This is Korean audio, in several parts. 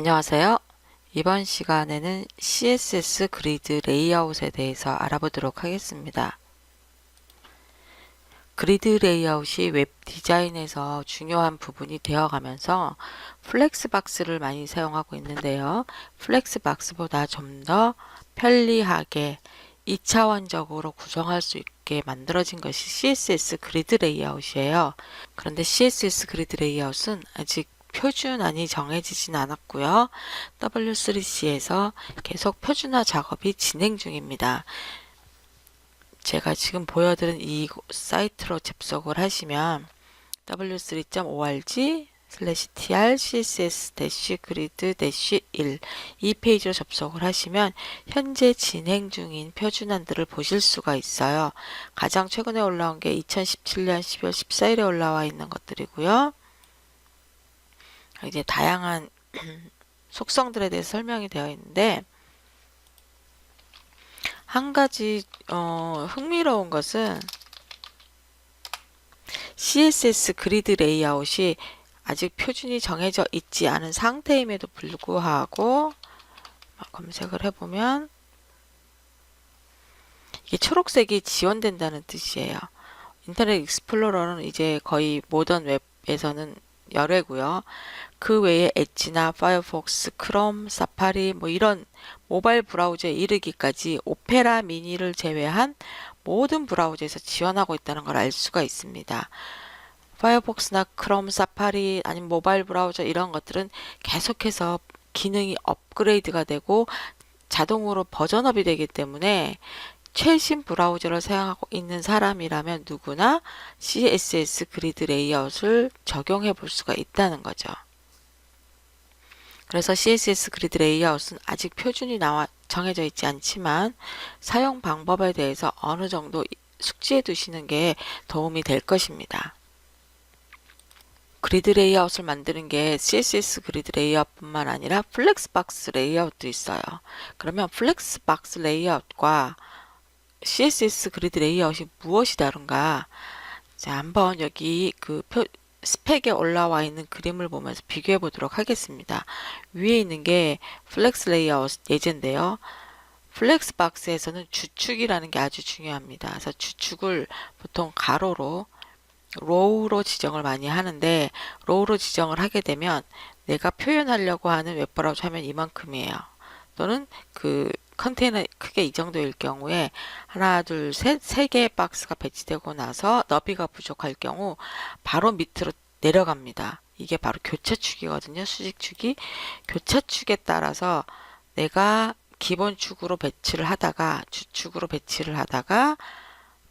안녕하세요. 이번 시간에는 CSS 그리드 레이아웃에 대해서 알아보도록 하겠습니다. 그리드 레이아웃이 웹 디자인에서 중요한 부분이 되어가면서 플렉스박스를 많이 사용하고 있는데요. 플렉스박스보다 좀 더 편리하게 2차원적으로 구성할 수 있게 만들어진 것이 CSS 그리드 레이아웃이에요. 그런데 CSS 그리드 레이아웃은 아직 표준안이 정해지진 않았고요. W3C에서 계속 표준화 작업이 진행 중입니다. 제가 지금 보여드린 이 사이트로 접속을 하시면 w3.org tr css grid 1이 페이지로 접속을 하시면 현재 진행 중인 표준안들을 보실 수가 있어요. 가장 최근에 올라온 게 2017년 12월 14일에 올라와 있는 것들이고요. 이제 다양한 속성들에 대해서 설명이 되어 있는데 한 가지 어, 흥미로운 것은 CSS 그리드 레이아웃이 아직 표준이 정해져 있지 않은 상태임에도 불구하고 검색을 해보면 이게 초록색이 지원된다는 뜻이에요. 인터넷 익스플로러는 이제 거의 모던 웹에서는 열애고요. 그 외에 엣지나 파이어폭스, 크롬, 사파리 뭐 이런 모바일 브라우저에 이르기까지 오페라 미니를 제외한 모든 브라우저에서 지원하고 있다는 걸 알 수가 있습니다. 파이어폭스나 크롬, 사파리 아니면 모바일 브라우저 이런 것들은 계속해서 기능이 업그레이드가 되고 자동으로 버전업이 되기 때문에 최신 브라우저를 사용하고 있는 사람이라면 누구나 CSS 그리드 레이아웃을 적용해 볼 수가 있다는 거죠. 그래서 CSS 그리드 레이아웃은 아직 표준이 나와 정해져 있지 않지만 사용 방법에 대해서 어느 정도 숙지해 두시는 게 도움이 될 것입니다. 그리드 레이아웃을 만드는 게 CSS 그리드 레이아웃뿐만 아니라 플렉스박스 레이아웃도 있어요. 그러면 플렉스박스 레이아웃과 CSS 그리드 레이아웃이 무엇이 다른가? 자, 한번 여기 그 표, 스펙에 올라와 있는 그림을 보면서 비교해 보도록 하겠습니다. 위에 있는 게 플렉스 레이아웃 예제인데요. 플렉스 박스에서는 주축이라는 게 아주 중요합니다. 그래서 주축을 보통 가로로 로우로 지정을 많이 하는데 로우로 지정을 하게 되면 내가 표현하려고 하는 웹브라우저 화면 이만큼이에요. 또는 그 컨테이너 크게 이 정도일 경우에 하나, 둘, 셋, 세 개의 박스가 배치되고 나서 너비가 부족할 경우 바로 밑으로 내려갑니다. 이게 바로 교차축이거든요. 수직축이. 교차축에 따라서 내가 기본축으로 배치를 하다가 주축으로 배치를 하다가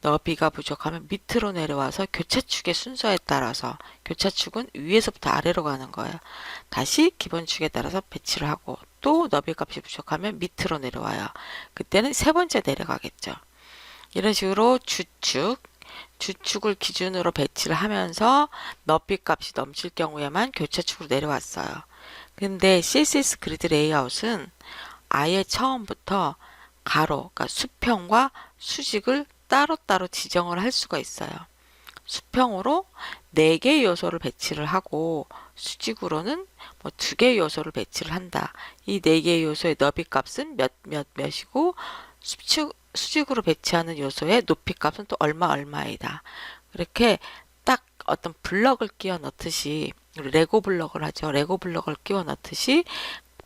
너비가 부족하면 밑으로 내려와서 교차축의 순서에 따라서 교차축은 위에서부터 아래로 가는 거예요. 다시 기본축에 따라서 배치를 하고 또 너비 값이 부족하면 밑으로 내려와요. 그때는 세 번째 내려가겠죠. 이런 식으로 주축, 주축을 기준으로 배치를 하면서 너비 값이 넘칠 경우에만 교차축으로 내려왔어요. 근데 CSS 그리드 레이아웃은 아예 처음부터 가로, 그러니까 수평과 수직을 따로따로 지정을 할 수가 있어요. 수평으로 4개의 요소를 배치를 하고 수직으로는 뭐 2개의 요소를 배치를 한다. 이 4개의 요소의 너비 값은 몇, 몇, 몇이고 수직, 수직으로 배치하는 요소의 높이 값은 또 얼마, 얼마이다. 이렇게 딱 어떤 블럭을 끼워 넣듯이 레고 블럭을 하죠. 레고 블럭을 끼워 넣듯이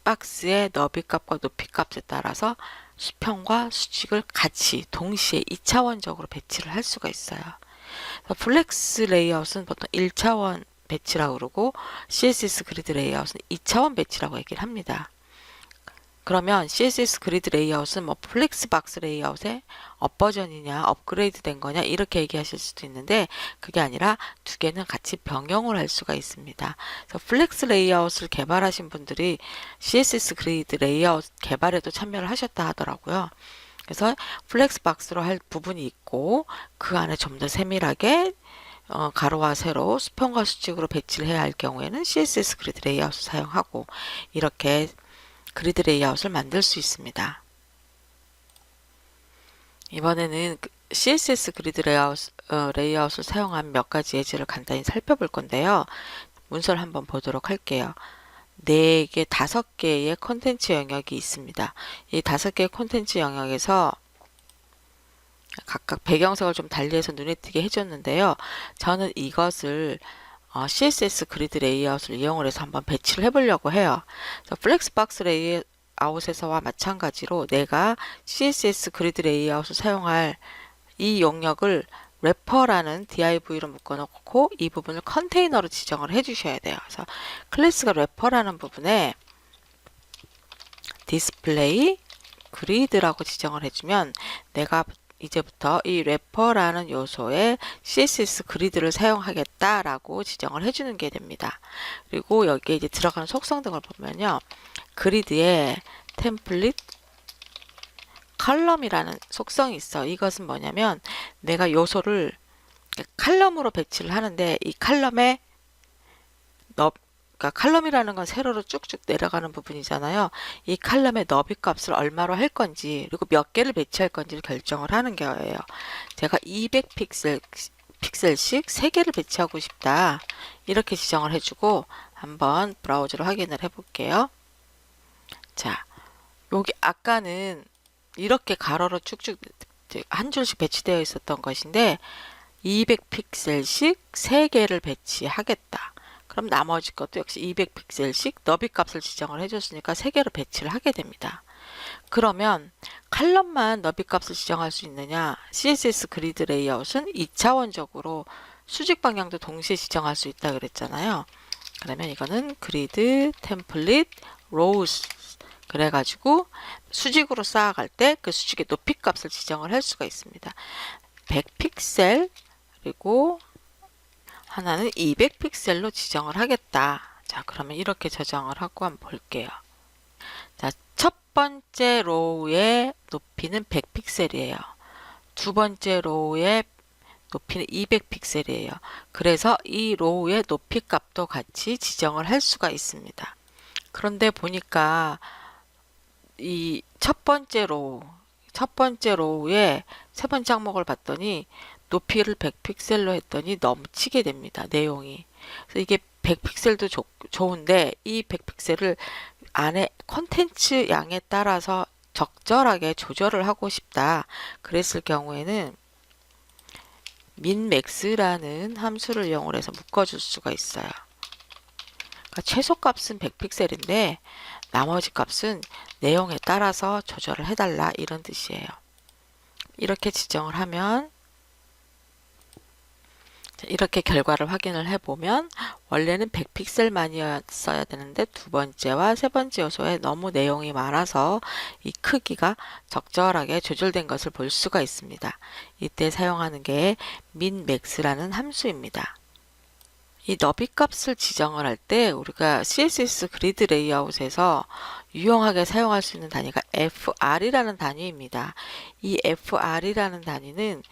박스의 너비 값과 높이 값에 따라서 수평과 수직을 같이 동시에 2차원적으로 배치를 할 수가 있어요. 플렉스 레이아웃은 보통 1차원 배치라고 그러고 CSS 그리드 레이아웃은 2차원 배치라고 얘기를 합니다. 그러면 CSS 그리드 레이아웃은 뭐 플렉스 박스 레이아웃의 업버전이냐 업그레이드 된 거냐 이렇게 얘기하실 수도 있는데 그게 아니라 두 개는 같이 병용을 할 수가 있습니다. 그래서 플렉스 레이아웃을 개발하신 분들이 CSS 그리드 레이아웃 개발에도 참여를 하셨다 하더라고요. 그래서 플렉스 박스로 할 부분이 있고 그 안에 좀 더 세밀하게 어, 가로와 세로 수평과 수직으로 배치를 해야 할 경우에는 CSS 그리드 레이아웃을 사용하고 이렇게 그리드 레이아웃을 만들 수 있습니다. 이번에는 CSS 그리드 레이아웃, 어, 레이아웃을 사용한 몇 가지 예제를 간단히 살펴볼 건데요. 문서를 한번 보도록 할게요. 네 개, 다섯 개의 콘텐츠 영역이 있습니다. 이 다섯 개의 콘텐츠 영역에서 각각 배경색을 좀 달리해서 눈에 띄게 해줬는데요. 저는 이것을 어, CSS 그리드 레이아웃을 이용을 해서 한번 배치를 해보려고 해요. 플렉스박스 레이아웃에서와 마찬가지로 내가 CSS 그리드 레이아웃을 사용할 이 영역을 래퍼라는 div로 묶어놓고 이 부분을 컨테이너로 지정을 해주셔야 돼요. 그래서 클래스가 래퍼라는 부분에 디스플레이 그리드라고 지정을 해주면 내가 이제부터 이 래퍼라는 요소에 CSS 그리드를 사용하겠다라고 지정을 해주는 게 됩니다. 그리고 여기에 이제 들어가는 속성 등을 보면요. 그리드에 템플릿 컬럼이라는 속성이 있어. 이것은 뭐냐면 내가 요소를 칼럼으로 배치를 하는데 이 칼럼에 너 그러니까 칼럼이라는 건 세로로 쭉쭉 내려가는 부분이잖아요. 이 칼럼의 너비 값을 얼마로 할 건지 그리고 몇 개를 배치할 건지를 결정을 하는 거예요. 제가 200픽셀 픽셀씩 3개를 배치하고 싶다. 이렇게 지정을 해주고 한번 브라우저로 확인을 해볼게요. 자, 여기 아까는 이렇게 가로로 쭉쭉 한 줄씩 배치되어 있었던 것인데 200픽셀씩 3개를 배치하겠다. 그럼 나머지 것도 역시 200픽셀씩 너비 값을 지정을 해줬으니까 3개로 배치를 하게 됩니다. 그러면 칼럼만 너비 값을 지정할 수 있느냐? CSS 그리드 레이아웃은 2차원적으로 수직 방향도 동시에 지정할 수 있다 그랬잖아요. 그러면 이거는 그리드 템플릿 로우스 그래가지고 수직으로 쌓아갈 때 그 수직의 높이 값을 지정을 할 수가 있습니다. 100픽셀 그리고 하나는 200픽셀로 지정을 하겠다. 자, 그러면 이렇게 저장을 하고 한번 볼게요. 자, 첫 번째 로우의 높이는 100픽셀이에요. 두 번째 로우의 높이는 200픽셀이에요. 그래서 이 로우의 높이 값도 같이 지정을 할 수가 있습니다. 그런데 보니까 이 첫 번째 로우, 첫 번째 로우의 세 번째 항목을 봤더니 높이를 100픽셀로 했더니 넘치게 됩니다. 내용이. 그래서 이게 100픽셀도 좋, 좋은데 이 100픽셀을 안에 컨텐츠 양에 따라서 적절하게 조절을 하고 싶다. 그랬을 경우에는 minmax라는 함수를 이용을 해서 묶어줄 수가 있어요. 그러니까 최소값은 100픽셀인데 나머지 값은 내용에 따라서 조절을 해달라 이런 뜻이에요. 이렇게 지정을 하면 이렇게 결과를 확인을 해보면 원래는 100픽셀만이었어야 되는데 두 번째와 세 번째 요소에 너무 내용이 많아서 이 크기가 적절하게 조절된 것을 볼 수가 있습니다. 이때 사용하는 게 minmax라는 함수입니다. 이 너비 값을 지정을 할 때 우리가 CSS 그리드 레이아웃에서 유용하게 사용할 수 있는 단위가 FR이라는 단위입니다. 이 FR이라는 단위는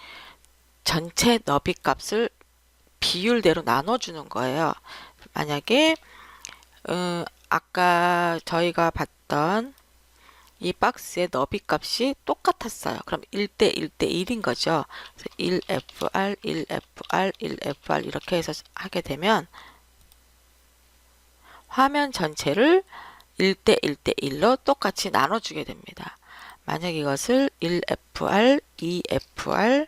전체 너비 값을 비율대로 나눠주는 거예요. 만약에 음, 아까 저희가 봤던 이 박스의 너비 값이 똑같았어요. 그럼 1대 1대 1인 거죠. 1FR, 1FR, 1FR 이렇게 해서 하게 되면 화면 전체를 1대 1대 1로 똑같이 나눠주게 됩니다. 만약 이것을 1FR, 2FR,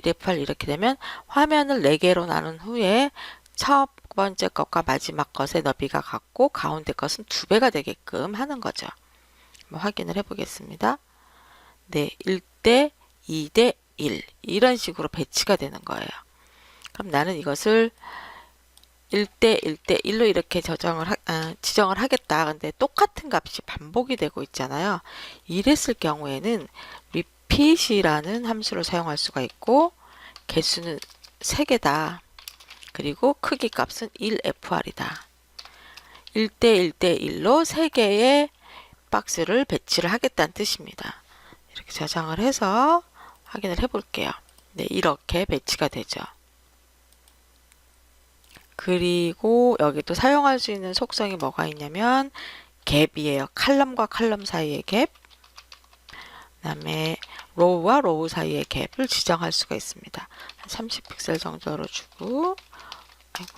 1FR 이렇게 되면 화면을 4개로 나눈 후에 첫 번째 것과 마지막 것의 너비가 같고 가운데 것은 두 배가 되게끔 하는 거죠. 확인을 해 보겠습니다. 네, 1대 2대 1 이런 식으로 배치가 되는 거예요. 그럼 나는 이것을 1대 1대 1로 이렇게 저장을 하, 아, 지정을 하겠다. 근데 똑같은 값이 반복이 되고 있잖아요. 이랬을 경우에는 repeat이라는 함수를 사용할 수가 있고 개수는 3개다. 그리고 크기 값은 1fr이다. 1대 1대 1로 3개의 박스를 배치를 하겠다는 뜻입니다. 이렇게 저장을 해서 확인을 해 볼게요. 네, 이렇게 배치가 되죠. 그리고 여기 또 사용할 수 있는 속성이 뭐가 있냐면 갭이에요. 칼럼과 칼럼 사이의 갭. 그 다음에 로우와 로우 사이의 갭을 지정할 수가 있습니다. 한 30픽셀 정도로 주고 아이고.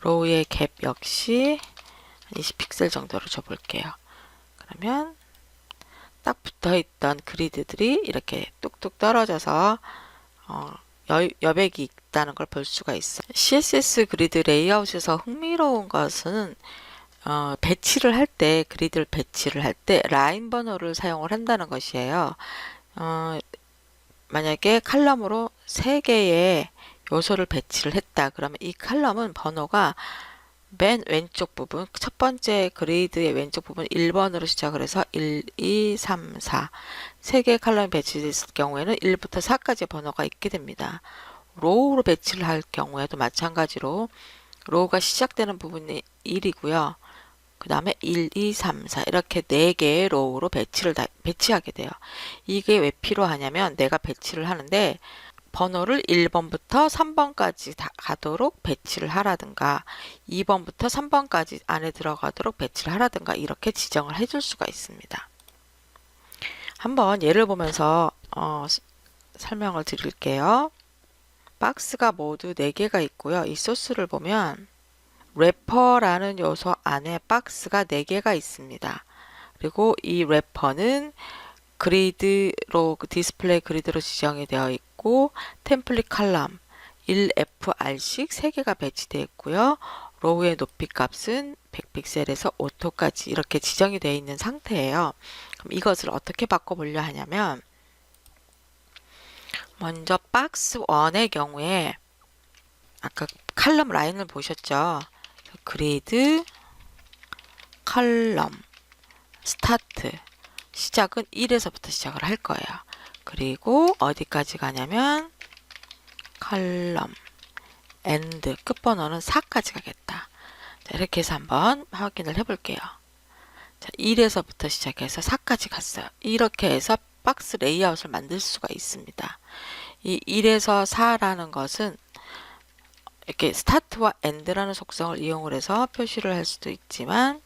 로우의 갭 역시 20픽셀 정도로 줘볼게요. 그러면 딱 붙어 있던 그리드들이 이렇게 뚝뚝 떨어져서 어, 여, 여백이 있다는 걸 볼 수가 있어요. CSS 그리드 레이아웃에서 흥미로운 것은 어, 배치를 할 때, 그리드를 배치를 할 때 라인 번호를 사용을 한다는 것이에요. 어, 만약에 칼럼으로 3개의 요소를 배치를 했다. 그러면 이 칼럼은 번호가 맨 왼쪽 부분, 첫 번째 그리드의 왼쪽 부분 1번으로 시작을 해서 1, 2, 3, 4. 세 개의 칼럼이 배치됐을 경우에는 1부터 4까지 번호가 있게 됩니다. 로우로 배치를 할 경우에도 마찬가지로 로우가 시작되는 부분이 1이고요. 그 다음에 1, 2, 3, 4 이렇게 4개의 로우로 배치를 다, 배치하게 돼요. 이게 왜 필요하냐면 내가 배치를 하는데 번호를 1번부터 3번까지 다 가도록 배치를 하라든가 2번부터 3번까지 안에 들어가도록 배치를 하라든가 이렇게 지정을 해줄 수가 있습니다. 한번 예를 보면서 어, 스- 설명을 드릴게요. 박스가 모두 4개가 있고요. 이 소스를 보면 래퍼라는 요소 안에 박스가 4개가 있습니다. 그리고 이 래퍼는 그리드로 그 디스플레이 그리드로 지정이 되어 있고 템플릿 칼럼 1FR씩 3개가 배치되어 있고요. 로우의 높이 값은 100픽셀에서 오토까지 이렇게 지정이 되어 있는 상태예요. 그럼 이것을 어떻게 바꿔보려 하냐면 먼저 박스 1의 경우에 아까 칼럼 라인을 보셨죠? 그리드 컬럼 스타트 시작은 1에서부터 시작을 할 거예요. 그리고 어디까지 가냐면 컬럼 엔드 끝번호는 4까지 가겠다. 자, 이렇게 해서 한번 확인을 해 볼게요. 자, 1에서부터 시작해서 4까지 갔어요. 이렇게 해서 박스 레이아웃을 만들 수가 있습니다. 이 1에서 4라는 것은 이렇게 스타트와 엔드라는 속성을 이용을 해서 표시를 할 수도 있지만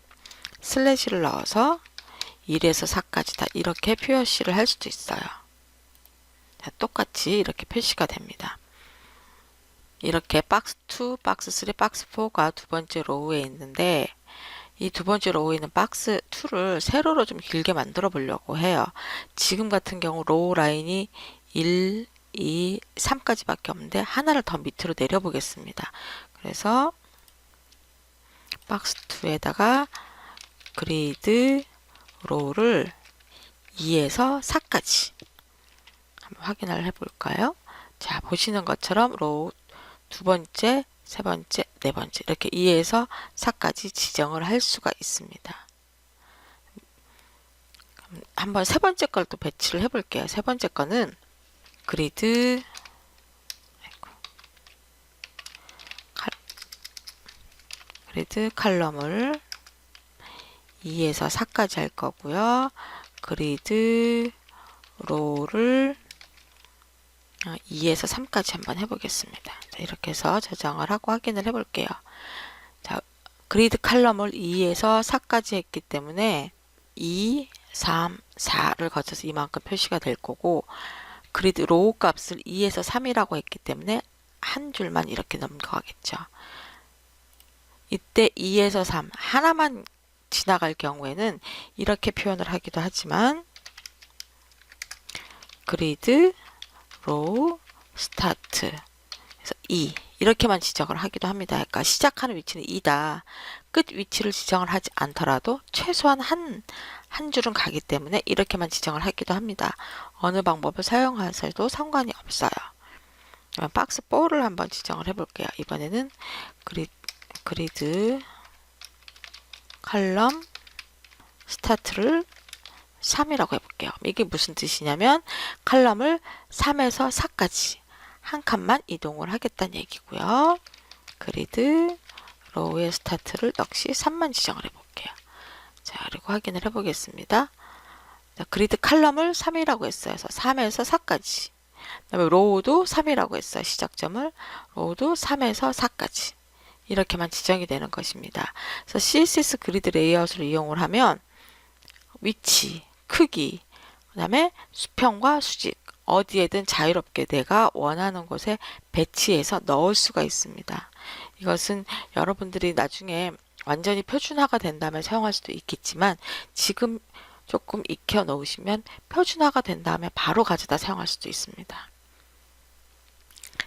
슬래시를 넣어서 1에서 4까지 다 이렇게 표시를 할 수도 있어요. 자, 똑같이 이렇게 표시가 됩니다. 이렇게 박스 2, 박스 3, 박스 4가 두 번째 로우에 있는데 이 두 번째 로우에 있는 박스 2를 세로로 좀 길게 만들어 보려고 해요. 지금 같은 경우 로우 라인이 1, 2, 3까지밖에 없는데 하나를 더 밑으로 내려 보겠습니다. 그래서 박스 2에다가 그리드 로우를 2에서 4까지 한번 확인을 해 볼까요? 자, 보시는 것처럼 로우 두 번째, 세 번째, 네 번째 이렇게 2에서 4까지 지정을 할 수가 있습니다. 한번 세 번째 걸 또 배치를 해 볼게요. 세 번째 거는 그리드 아이고, 칼, 그리드 칼럼을 2에서 4까지 할 거고요. 그리드 로를 2에서 3까지 한번 해보겠습니다. 자, 이렇게 해서 저장을 하고 확인을 해볼게요. 자, 그리드 칼럼을 2에서 4까지 했기 때문에 2, 3, 4를 거쳐서 이만큼 표시가 될 거고 그리드 로우 값을 2에서 3이라고 했기 때문에 한 줄만 이렇게 넘어가겠죠. 이때 2에서 3 하나만 지나갈 경우에는 이렇게 표현을 하기도 하지만 그리드 로우 스타트 그래서 2 이렇게만 지정을 하기도 합니다. 그러니까 시작하는 위치는 2다. 끝 위치를 지정을 하지 않더라도 최소한 한, 한 줄은 가기 때문에 이렇게만 지정을 하기도 합니다. 어느 방법을 사용하셔도 상관이 없어요. 박스 4를 한번 지정을 해볼게요. 이번에는 그리, 그리드 칼럼 스타트를 3이라고 해볼게요. 이게 무슨 뜻이냐면 칼럼을 3에서 4까지 한 칸만 이동을 하겠다는 얘기고요. 그리드 로우의 스타트를 역시 3만 지정을 해볼게요. 자, 그리고 확인을 해보겠습니다. 자, 그리드 칼럼을 3이라고 했어요. 그래서 3에서 4까지. 그다음에 로우도 3이라고 했어요. 시작점을 로우도 3에서 4까지. 이렇게만 지정이 되는 것입니다. 그래서 CSS 그리드 레이아웃을 이용을 하면 위치, 크기, 그 다음에 수평과 수직, 어디에든 자유롭게 내가 원하는 곳에 배치해서 넣을 수가 있습니다. 이것은 여러분들이 나중에 완전히 표준화가 된다면 사용할 수도 있겠지만 지금 조금 익혀 놓으시면 표준화가 된 다음에 바로 가져다 사용할 수도 있습니다.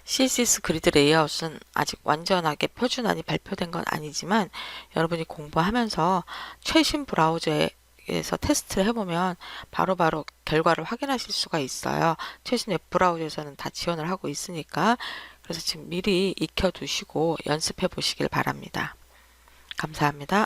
CSS 그리드 레이아웃은 아직 완전하게 표준안이 발표된 건 아니지만 여러분이 공부하면서 최신 브라우저에서 테스트를 해보면 바로 바로 결과를 확인하실 수가 있어요. 최신 웹 브라우저에서는 다 지원을 하고 있으니까 그래서 지금 미리 익혀 두시고 연습해 보시길 바랍니다. 감사합니다.